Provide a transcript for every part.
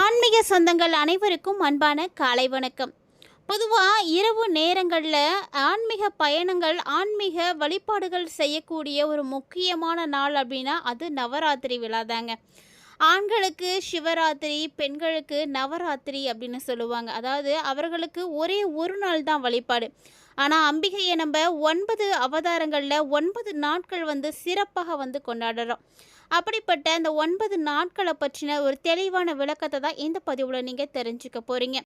ஆன்மீக சொந்தங்கள் அனைவருக்கும் அன்பான காலை வணக்கம். பொதுவாக இரவு நேரங்களில் ஆன்மீக பயணங்கள் ஆன்மீக வழிபாடுகள் செய்யக்கூடிய ஒரு முக்கியமான நாள் அப்படின்னா அது நவராத்திரி விழா தாங்க. ஆண்களுக்கு சிவராத்திரி பெண்களுக்கு நவராத்திரி அப்படின்னு சொல்லுவாங்க. அதாவது அவர்களுக்கு ஒரே ஒரு நாள் தான் வழிபாடு. ஆனால் அம்பிகையை நம்ம ஒன்பது அவதாரங்களில் ஒன்பது நாட்கள் வந்து சிறப்பாக வந்து கொண்டாடுறோம். அப்படிப்பட்ட அந்த ஒன்பது நாட்களை பற்றின ஒரு தெளிவான விளக்கத்தை தான் இந்த பதிவில் நீங்கள் தெரிஞ்சுக்க போகிறீங்க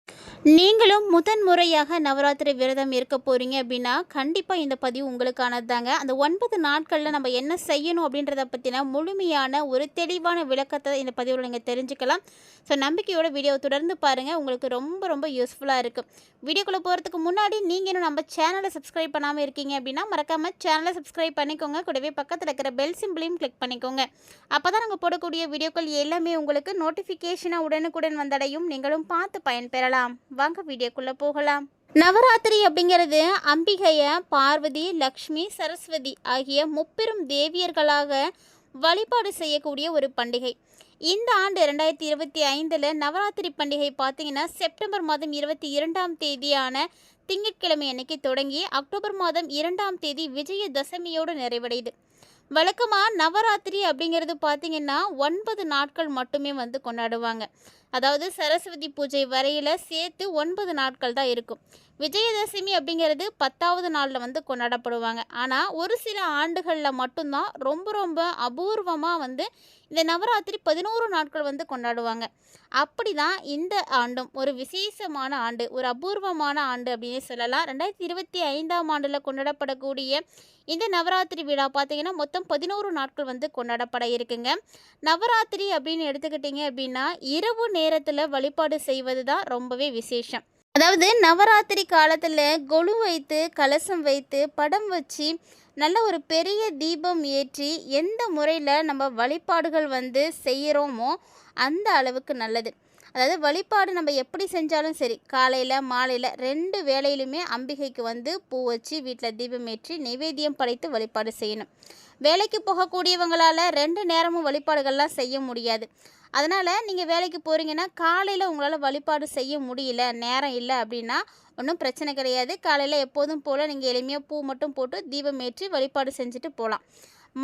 நீங்களும் முதன் முறையாக நவராத்திரி விரதம் இருக்க போகிறீங்க அப்படின்னா கண்டிப்பாக இந்த பதிவு உங்களுக்கானது தாங்க. அந்த ஒன்பது நாட்களில் நம்ம என்ன செய்யணும் அப்படின்றத பற்றின முழுமையான ஒரு தெளிவான விளக்கத்தை இந்த பதிவில் நீங்கள் தெரிஞ்சுக்கலாம். ஸோ நம்பிக்கையோட வீடியோ தொடர்ந்து பாருங்கள் உங்களுக்கு ரொம்ப ரொம்ப யூஸ்ஃபுல்லாக இருக்கும் வீடியோக்குள்ளே போகிறதுக்கு முன்னாடி நீங்கள் இன்னும் நம்ம சேனலை சப்ஸ்கிரைப் பண்ணாமல் இருக்கீங்க அப்படின்னா மறக்காமல் சேனலை சப்ஸ்கிரைப் பண்ணிக்கோங்க. கூடவே பக்கத்தில் இருக்கிற பெல் சிம்பிளையும் கிளிக் பண்ணிக்கோங்க. அப்போ தான் நாங்கள் போடக்கூடிய வீடியோக்கள் எல்லாமே உங்களுக்கு நோட்டிஃபிகேஷனாக உடனுக்குடன் வந்தடையும். நீங்களும் பார்த்து பயன்பெறலாம். வாங்க வீடியோக்குள்ளே போகலாம். நவராத்திரி அப்படிங்கிறது அம்பிகையை பார்வதி லக்ஷ்மி சரஸ்வதி ஆகிய முப்பெரும் தேவியர்களாக வழிபாடு செய்யக்கூடிய ஒரு பண்டிகை. இந்த ஆண்டு ரெண்டாயிரத்தி இருபத்தி ஐந்தில் நவராத்திரி பண்டிகை பார்த்தீங்கன்னா செப்டம்பர் மாதம் இருபத்தி இரண்டாம் தேதியான திங்கட்கிழமை அன்னைக்கு தொடங்கி அக்டோபர் மாதம் இரண்டாம் தேதி விஜயதசமியோடு நிறைவடையுது. வழக்கமாக நவராத்திரி அப்படிங்கிறது பார்த்திங்கன்னா ஒன்பது நாட்கள் மட்டுமே வந்து கொண்டாடுவாங்க. அதாவது சரஸ்வதி பூஜை வரையில் சேர்த்து ஒன்பது நாட்கள் தான் இருக்கும். விஜயதசமி அப்படிங்கிறது பத்தாவது நாளில் வந்து கொண்டாடப்படுவாங்க. ஆனால் ஒரு சில ஆண்டுகளில் மட்டும்தான் ரொம்ப ரொம்ப அபூர்வமாக வந்து இந்த நவராத்திரி பதினோரு நாட்கள் வந்து கொண்டாடுவாங்க. அப்படி தான் இந்த ஆண்டும் ஒரு விசேஷமான ஆண்டு ஒரு அபூர்வமான ஆண்டு அப்படின்னு சொல்லலாம். ரெண்டாயிரத்தி இருபத்தி ஐந்தாம் ஆண்டில் கொண்டாடப்படக்கூடிய இந்த நவராத்திரி விழா பார்த்திங்கன்னா மொத்தம் பதினோரு நாட்கள் வந்து கொண்டாடப்பட இருக்குங்க. நவராத்திரி அப்படின்னு எடுத்துக்கிட்டிங்க அப்படின்னா இரவு நேரத்தில் வழிபாடு செய்வது தான் ரொம்பவே விசேஷம். அதாவது நவராத்திரி காலத்தில் கொலு வைத்து கலசம் வைத்து படம் வச்சு நல்ல ஒரு பெரிய தீபம் ஏற்றி எந்த முறையில் நம்ம வழிபாடுகள் வந்து செய்கிறோமோ அந்த அளவுக்கு நல்லது. அதாவது வழிபாடு நம்ம எப்படி செஞ்சாலும் சரி காலையில் மாலையில் ரெண்டு வேலையிலுமே அம்பிகைக்கு வந்து பூ வச்சு வீட்டில் தீபம் ஏற்றி நைவேத்தியம் படைத்து வழிபாடு செய்யணும். வேலைக்கு போகக்கூடியவங்களால் ரெண்டு நேரமும் வழிபாடுகள்லாம் செய்ய முடியாது. அதனால் நீங்கள் வேலைக்கு போகிறீங்கன்னா காலையில் உங்களால் வழிபாடு செய்ய முடியல நேரம் இல்லை அப்படின்னா ஒன்றும் பிரச்சனை கிடையாது. காலையில் எப்போதும் போல் நீங்கள் எளிமையாக பூ மட்டும் போட்டு தீபம் ஏற்றி வழிபாடு செஞ்சுட்டு போகலாம்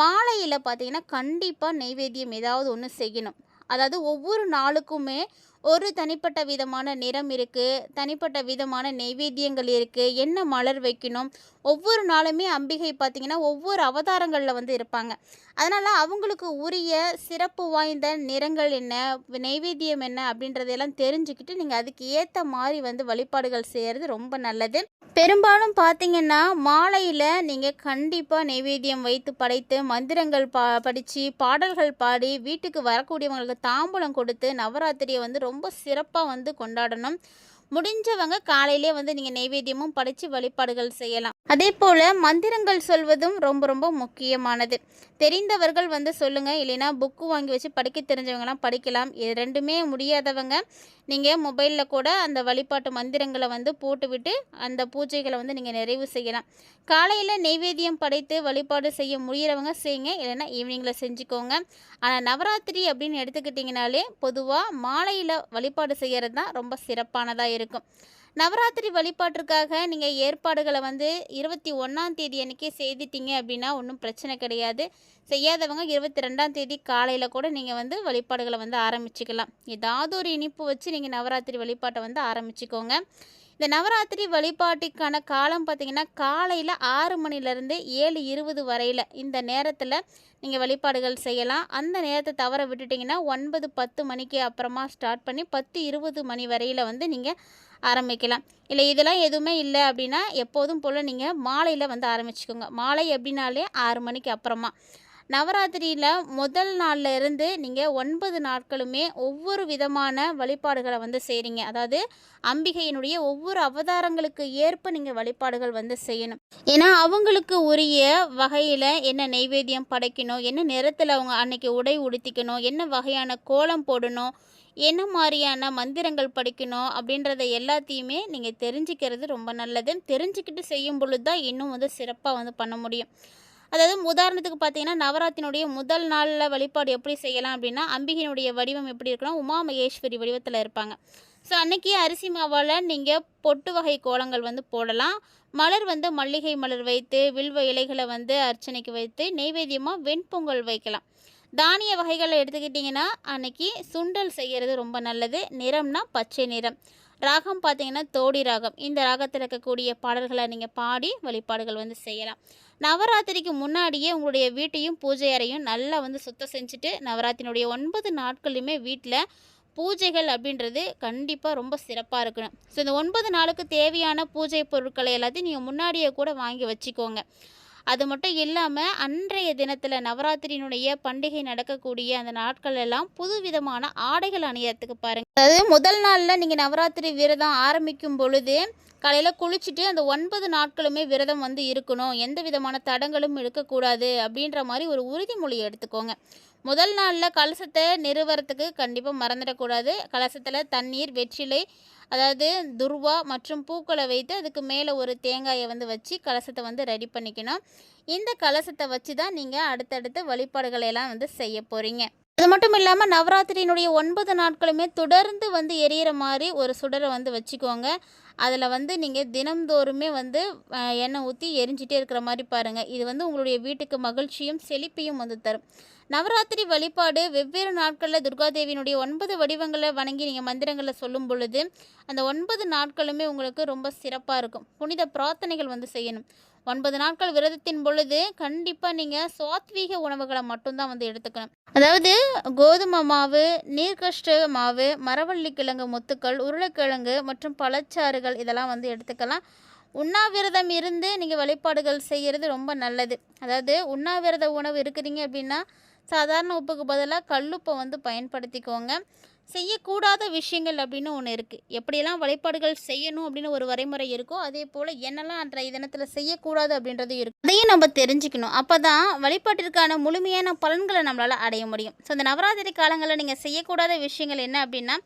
மாலையில் பார்த்தீங்கன்னா கண்டிப்பாக நெய்வேத்தியம் ஏதாவது ஒன்று செய்யணும். அதாவது ஒவ்வொரு நாளுக்குமே ஒரு தனிப்பட்ட விதமான நிறம் இருக்குது தனிப்பட்ட விதமான நெய்வேத்தியங்கள் இருக்குது என்ன மலர் வைக்கணும் ஒவ்வொரு நாளுமே அம்பிகை பார்த்திங்கன்னா ஒவ்வொரு அவதாரங்களில் வந்து இருப்பாங்க. அதனால் அவங்களுக்கு உரிய சிறப்பு வாய்ந்த நிறங்கள் என்ன நெய்வேத்தியம் என்ன அப்படின்றதெல்லாம் தெரிஞ்சுக்கிட்டு நீங்கள் அதுக்கு ஏற்ற மாதிரி வந்து வழிபாடுகள் செய்கிறது ரொம்ப நல்லது. பெரும்பாலும் பார்த்தீங்கன்னா மாலையில் நீங்கள் கண்டிப்பாக நெய்வேத்தியம் வைத்து படைத்து மந்திரங்கள் பா படித்து பாடல்கள் பாடி வீட்டுக்கு வரக்கூடியவங்களுக்கு தாம்பூலம் கொடுத்து நவராத்திரியை வந்து ரொம்ப சிறப்பாக வந்து கொண்டாடணும். முடிஞ்சவங்க காலையிலே வந்து நீங்கள் நைவேத்தியமும் படைத்து வழிபாடுகள் செய்யலாம். அதே போல் மந்திரங்கள் சொல்வதும் ரொம்ப ரொம்ப முக்கியமானது. தெரிந்தவர்கள் வந்து சொல்லுங்கள் இல்லைன்னா புக்கு வாங்கி வச்சு படிக்க தெரிஞ்சவங்களாம் படிக்கலாம். இது ரெண்டுமே முடியாதவங்க நீங்கள் மொபைலில் கூட அந்த வழிபாட்டு மந்திரங்களை வந்து போட்டுவிட்டு அந்த பூஜைகளை வந்து நீங்கள் நிறைவு செய்யலாம். காலையில் நெய்வேத்தியம் படைத்து வழிபாடு செய்ய முடிகிறவங்க செய்யுங்க இல்லைன்னா ஈவினிங்கில் செஞ்சுக்கோங்க. ஆனால் நவராத்திரி அப்படின்னு எடுத்துக்கிட்டிங்கனாலே பொதுவாக மாலையில் வழிபாடு செய்கிறது தான் ரொம்ப சிறப்பானதாக இருக்கும் நவராத்திரி வழிபாட்டிற்காக நீங்கள் ஏற்பாடுகளை வந்து இருபத்தி ஒன்றாம் தேதி அன்றைக்கி செய்துட்டீங்க அப்படின்னா ஒன்றும் பிரச்சனை கிடையாது. செய்யாதவங்க இருபத்தி ரெண்டாம் தேதி காலையில் கூட நீங்கள் வந்து வழிபாடுகளை வந்து ஆரம்பிச்சுக்கலாம். ஏதாவது ஒரு இனிப்பு வச்சு நீங்கள் நவராத்திரி வழிபாட்டை வந்து ஆரம்பிச்சுக்கோங்க. இந்த நவராத்திரி வழிபாட்டுக்கான காலம் பார்த்திங்கன்னா காலையில் ஆறு மணிலேருந்து ஏழு இருபது வரையில் இந்த நேரத்தில் நீங்கள் வழிபாடுகள் செய்யலாம். அந்த நேரத்தை தவற விட்டுட்டிங்கன்னா ஒன்பது பத்து மணிக்கு அப்புறமா ஸ்டார்ட் பண்ணி பத்து இருபது மணி வரையில் வந்து நீங்கள் ஆரம்பிக்கலாம். இல்லை இதெல்லாம் எதுவுமே இல்லை அப்படின்னா எப்போதும் போல் நீங்கள் மாலையில் வந்து ஆரம்பிச்சுக்கோங்க. மாலை எப்படின்னாலே ஆறு மணிக்கு அப்புறமா. நவராத்திரியில் முதல் நாளில் இருந்து நீங்கள் ஒன்பது நாட்களுமே ஒவ்வொரு விதமான வழிபாடுகளை வந்து செய்கிறீங்க அதாவது அம்பிகையினுடைய ஒவ்வொரு அவதாரங்களுக்கு ஏற்ப நீங்கள் வழிபாடுகள் வந்து செய்யணும். ஏன்னா அவங்களுக்கு உரிய வகையில் என்ன நெய்வேத்தியம் படைக்கணும் என்ன நிறத்தில் அவங்க அன்னைக்கு உடை உடுத்திக்கணும் என்ன வகையான கோலம் போடணும் என்ன மாதிரியான மந்திரங்கள் படிக்கணும் அப்படின்றத எல்லாத்தையுமே நீங்கள் தெரிஞ்சுக்கிறது ரொம்ப நல்லது. தெரிஞ்சுக்கிட்டு செய்யும் பொழுது தான் இன்னும் வந்து சிறப்பாக வந்து பண்ண முடியும். அதாவது உதாரணத்துக்கு பார்த்தீங்கன்னா நவராத்திரினுடைய முதல் நாளில் வழிபாடு எப்படி செய்யலாம் அப்படின்னா அம்பிகையினுடைய வடிவம் எப்படி இருக்குன்னா உமா மகேஸ்வரி வடிவத்தில் இருப்பாங்க. ஸோ அன்னைக்கு அரிசி மாவால் நீங்கள் பொட்டு வகை கோலங்கள் வந்து போடலாம். மலர் வந்து மல்லிகை மலர் வைத்து வில்வ இலைகளை வந்து அர்ச்சனைக்கு வைத்து நெய்வேத்தியமாக வெண்பொங்கல் வைக்கலாம். தானிய வகைகளை எடுத்துக்கிட்டிங்கன்னா அன்னைக்கு சுண்டல் செய்கிறது ரொம்ப நல்லது. நிறம்னா பச்சை நிறம். ராகம் பார்த்தீங்கன்னா தோடி ராகம். இந்த ராகத்தில் இருக்கக்கூடிய பாடல்களை நீங்கள் பாடி வழிபாடுகள் வந்து செய்யலாம். நவராத்திரிக்கு முன்னாடியே உங்களுடைய வீட்டையும் பூஜை அறையும் நல்லா வந்து சுத்தம் செஞ்சுட்டு நவராத்திரினுடைய ஒன்பது நாட்களுமே வீட்டில் பூஜைகள் அப்படின்றது கண்டிப்பாக ரொம்ப சிறப்பாக இருக்கணும். ஸோ இந்த ஒன்பது நாளுக்கு தேவையான பூஜை பொருட்களை எல்லாத்தையும் நீங்கள் முன்னாடியே கூட வாங்கி வச்சுக்கோங்க. அது மட்டும் இல்லாமல் அன்றைய தினத்தில் நவராத்திரியினுடைய பண்டிகை நடக்கக்கூடிய அந்த நாட்கள் எல்லாம் புதுவிதமான ஆடைகள் அணியறதுக்கு பாருங்கள் அதாவது முதல் நாளில் நீங்கள் நவராத்திரி விரதம் ஆரம்பிக்கும் பொழுது காலையில் குளிச்சுட்டு அந்த ஒன்பது நாட்களுமே விரதம் வந்து இருக்கணும். எந்த விதமான தடங்களும் இருக்கக்கூடாது அப்படின்ற மாதிரி ஒரு உறுதிமொழி எடுத்துக்கோங்க. முதல் நாளில் கலசத்தை நிறுவறதுக்கு கண்டிப்பாக மறந்துடக்கூடாது. கலசத்தில் தண்ணீர் வெற்றிலை அதாவது துர்வா மற்றும் பூக்களை வைத்து அதுக்கு மேலே ஒரு தேங்காயை வந்து வச்சு கலசத்தை வந்து ரெடி பண்ணிக்கணும். இந்த கலசத்தை வச்சு தான் நீங்கள் அடுத்தடுத்த வழிபாடுகளை எல்லாம் வந்து செய்ய போகிறீங்க அது மட்டும் இல்லாமல் நவராத்திரியினுடைய ஒன்பது நாட்களுமே தொடர்ந்து வந்து எரியிற மாதிரி ஒரு சுடரை வந்து வச்சுக்கோங்க. அதில் வந்து நீங்கள் தினம்தோறுமே வந்து எண்ணெய் ஊற்றி எரிஞ்சிட்டே இருக்கிற மாதிரி பாருங்கள் இது வந்து உங்களுடைய வீட்டுக்கு மகிழ்ச்சியும் செழிப்பையும் வந்து தரும். நவராத்திரி வழிபாடு வெவ்வேறு நாட்களில் துர்காதேவியினுடைய ஒன்பது வடிவங்களை வணங்கி நீங்கள் மந்திரங்களை சொல்லும் பொழுது அந்த ஒன்பது நாட்களுமே உங்களுக்கு ரொம்ப சிறப்பாக இருக்கும். புனித பிரார்த்தனைகள் வந்து செய்யணும். ஒன்பது நாட்கள் விரதத்தின் பொழுது கண்டிப்பாக நீங்கள் சாத்வீக உணவுகளை மட்டும்தான் வந்து எடுத்துக்கணும். அதாவது கோதுமை மாவு நீர்கஷ்ட மாவு மரவள்ளி கிழங்கு முத்துக்கள் உருளைக்கிழங்கு மற்றும் பழச்சாறுகள் இதெல்லாம் வந்து எடுத்துக்கலாம். உண்ணாவிரதம் இருந்து நீங்கள் வழிபாடுகள் செய்கிறது ரொம்ப நல்லது. அதாவது உண்ணாவிரத உணவு இருக்கிறீங்க அப்படின்னா சாதாரண உப்புக்கு பதிலாக கல்லுப்பை வந்து பயன்படுத்திக்கோங்க. செய்யக்கூடாத விஷயங்கள் அப்படின்னு ஒன்று இருக்குது எப்படியெல்லாம் வழிபாடுகள் செய்யணும் அப்படின்னு ஒரு வரைமுறை இருக்கோ அதே போல் என்னெல்லாம் அன்றைய தினத்தில் செய்யக்கூடாது அப்படின்றது இருக்கும் அதையும் நம்ம தெரிஞ்சுக்கணும். அப்போ தான் வழிபாட்டிற்கான முழுமையான பலன்களை நம்மளால் அடைய முடியும். ஸோ இந்த நவராத்திரி காலங்களில் நீங்கள் செய்யக்கூடாத விஷயங்கள் என்ன அப்படின்னா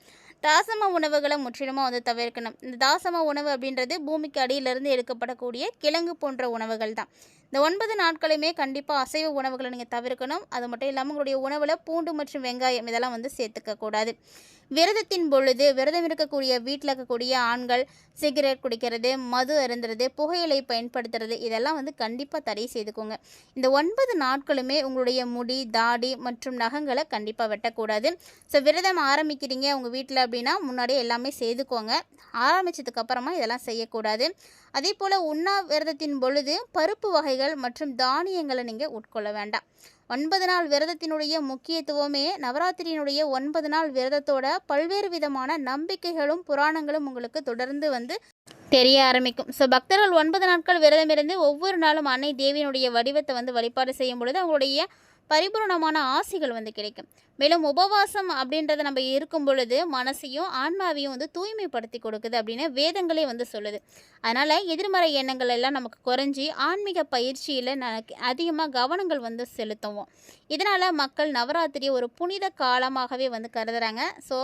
தாசம உணவுகளை முற்றிலுமாக வந்து தவிர்க்கணும். இந்த தாசம உணவு அப்படின்றது பூமிக்கு அடியிலிருந்து எடுக்கப்படக்கூடிய கிழங்கு போன்ற உணவுகள் தான். இந்த ஒன்பது நாட்களுமே கண்டிப்பாக அசைவ உணவுகளை நீங்கள் தவிர்க்கணும். அது மட்டும் இல்லாமல் உங்களுடைய உணவில் பூண்டு மற்றும் வெங்காயம் இதெல்லாம் வந்து சேர்த்துக்க கூடாது விரதத்தின் பொழுது விரதம் இருக்கக்கூடிய வீட்டில் இருக்கக்கூடிய ஆண்கள் சிகரெட் குடிக்கிறது மது அருந்துறது புகையிலை பயன்படுத்துறது இதெல்லாம் வந்து கண்டிப்பாக தடை செய்துக்கோங்க. இந்த ஒன்பது நாட்களுமே உங்களுடைய முடி தாடி மற்றும் நகங்களை கண்டிப்பாக வெட்டக்கூடாது. ஸோ விரதம் ஆரம்பிக்கிறீங்க உங்கள் வீட்டில் அப்படின்னா முன்னாடியே எல்லாமே செய்துக்கோங்க. ஆரம்பித்ததுக்கப்புறமா இதெல்லாம் செய்யக்கூடாது. அதே போல் உண்ணா விரதத்தின் பொழுது பருப்பு வகைகள் மற்றும் தானியங்களை நீங்கள் உட்கொள்ள வேண்டாம். ஒன்பது நாள் விரதத்தினுடைய முக்கியத்துவமே நவராத்திரியினுடைய ஒன்பது நாள் விரதத்தோட பல்வேறு விதமான நம்பிக்கைகளும் புராணங்களும் உங்களுக்கு தொடர்ந்து வந்து தெரிய ஆரம்பிக்கும். ஸோ பக்தர்கள் ஒன்பது நாட்கள் விரதமிருந்து ஒவ்வொரு நாளும் அன்னை தேவியினுடைய வடிவத்தை வந்து வழிபாடு செய்யும் பொழுது அவங்களுடைய பரிபூரணமான ஆசைகள் வந்து கிடைக்கும். மேலும் உபவாசம் அப்படின்றத நம்ம இருக்கும் பொழுது மனசையும் ஆன்மாவையும் வந்து தூய்மைப்படுத்தி கொடுக்குது அப்படின்னு வேதங்களே வந்து சொல்லுது. அதனால் எதிர்மறை எண்ணங்கள் எல்லாம் நமக்கு குறைஞ்சி ஆன்மீக பயிற்சியில் நமக்கு அதிகமாக கவனங்கள் வந்து செலுத்துவோம். இதனால் மக்கள் நவராத்திரியை ஒரு புனித காலமாகவே வந்து கருதுகிறாங்க ஸோ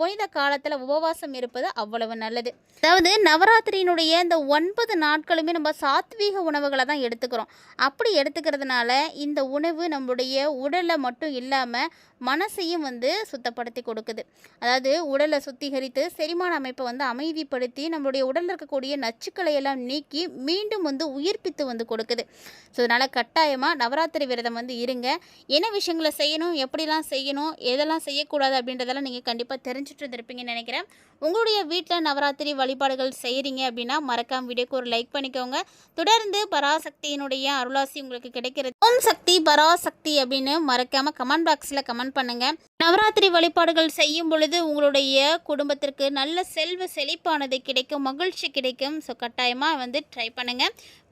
புனித காலத்தில் உபவாசம் இருப்பது அவ்வளவு நல்லது. அதாவது நவராத்திரியினுடைய இந்த ஒன்பது நாட்களுமே நம்ம சாத்வீக உணவுகளை தான் எடுத்துக்கிறோம். அப்படி எடுத்துக்கிறதுனால இந்த உணவு நம்மளுடைய உடலை மட்டும் இல்லாமல் மனசையும் வந்து சுத்தப்படுத்தி கொடுக்குது. அதாவது உடலை சுத்திகரித்து செரிமான அமைப்பை வந்து அமைதிப்படுத்தி நம்மளுடைய உடலில் இருக்கக்கூடிய நச்சுக்களை எல்லாம் நீக்கி மீண்டும் வந்து உயிர்ப்பித்து வந்து கொடுக்குது. ஸோ அதனால் கட்டாயமாக நவராத்திரி விரதம் வந்து இருங்க. என்ன விஷயங்களை செய்யணும் எப்படிலாம் செய்யணும் எதெல்லாம் செய்யக்கூடாது அப்படின்றதெல்லாம் நீங்கள் கண்டிப்பாக தெரிஞ்சுட்டு இருந்திருப்பீங்கன்னு நினைக்கிறேன். உங்களுடைய வீட்டில் நவராத்திரி வழிபாடுகள் செய்கிறீங்க அப்படின்னா மறக்காம வீடியோக்கு ஒரு லைக் பண்ணிக்கோங்க. தொடர்ந்து பராசக்தியினுடைய அருளாசி உங்களுக்கு கிடைக்கிறது. ஓம் சக்தி பராசக்தி அப்படின்னு மறக்காம கமெண்ட் பாக்ஸில் கமெண்ட் பண்ணுங்க. நவராத்திரி வழிபாடுகள் செய்யும் பொழுது உங்களுடைய குடும்பத்திற்கு நல்ல செல்வ செழிப்பானது கிடைக்கும் மகிழ்ச்சி கிடைக்கும். ஸோ கட்டாயமாக வந்து ட்ரை பண்ணுங்க.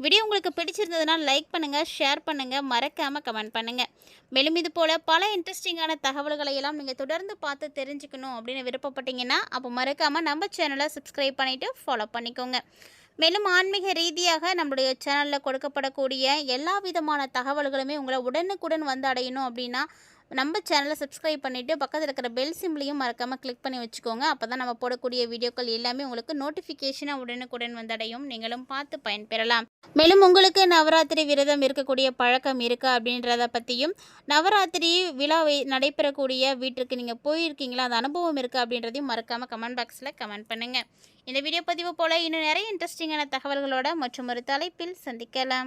வீடியோ உங்களுக்கு பிடிச்சிருந்ததுன்னா லைக் பண்ணுங்க ஷேர் பண்ணுங்க மறக்காம கமெண்ட் பண்ணுங்க. மேலும் இது போல பல இன்ட்ரெஸ்டிங்கான தகவல்களை எல்லாம் நீங்கள் தொடர்ந்து பார்த்து தெரிஞ்சுக்கணும் அப்படின்னு விருப்பப்பட்டீங்கன்னா அப்போ மறக்காம நம்ம சேனலை சப்ஸ்கிரைப் பண்ணிட்டு ஃபாலோ பண்ணிக்கோங்க. மேலும் ஆன்மீக ரீதியாக நம்மளுடைய சேனலில் கொடுக்கப்படக்கூடிய எல்லா விதமான தகவல்களுமே உங்களை உடனுக்குடன் வந்து அடையணும் அப்படின்னா நம்ம சேனலை சப்ஸ்கிரைப் பண்ணிவிட்டு பக்கத்தில் இருக்கிற பெல் சிம்லையும் மறக்காமல் கிளிக் பண்ணி வச்சுக்கோங்க. அப்போ தான் நம்ம போடக்கூடிய வீடியோக்கள் எல்லாமே உங்களுக்கு நோட்டிஃபிகேஷனாக உடனுக்குடன் வந்தடையும். நீங்களும் பார்த்து பயன்பெறலாம். மேலும் உங்களுக்கு நவராத்திரி விரதம் இருக்கக்கூடிய பழக்கம் இருக்கா அப்படின்றத பற்றியும் நவராத்திரி விழா நடைபெறக்கூடிய வீட்டிற்கு நீங்கள் போயிருக்கீங்களா? அந்த அனுபவம் இருக்கா அப்படின்றதையும் மறக்காமல் கமெண்ட் பாக்ஸில் கமெண்ட் பண்ணுங்கள் இந்த வீடியோ பதிவு போல் இன்னும் நிறைய இன்ட்ரெஸ்டிங்கான தகவல்களோட மற்றும் ஒரு தலைப்பில் சந்திக்கலாம்.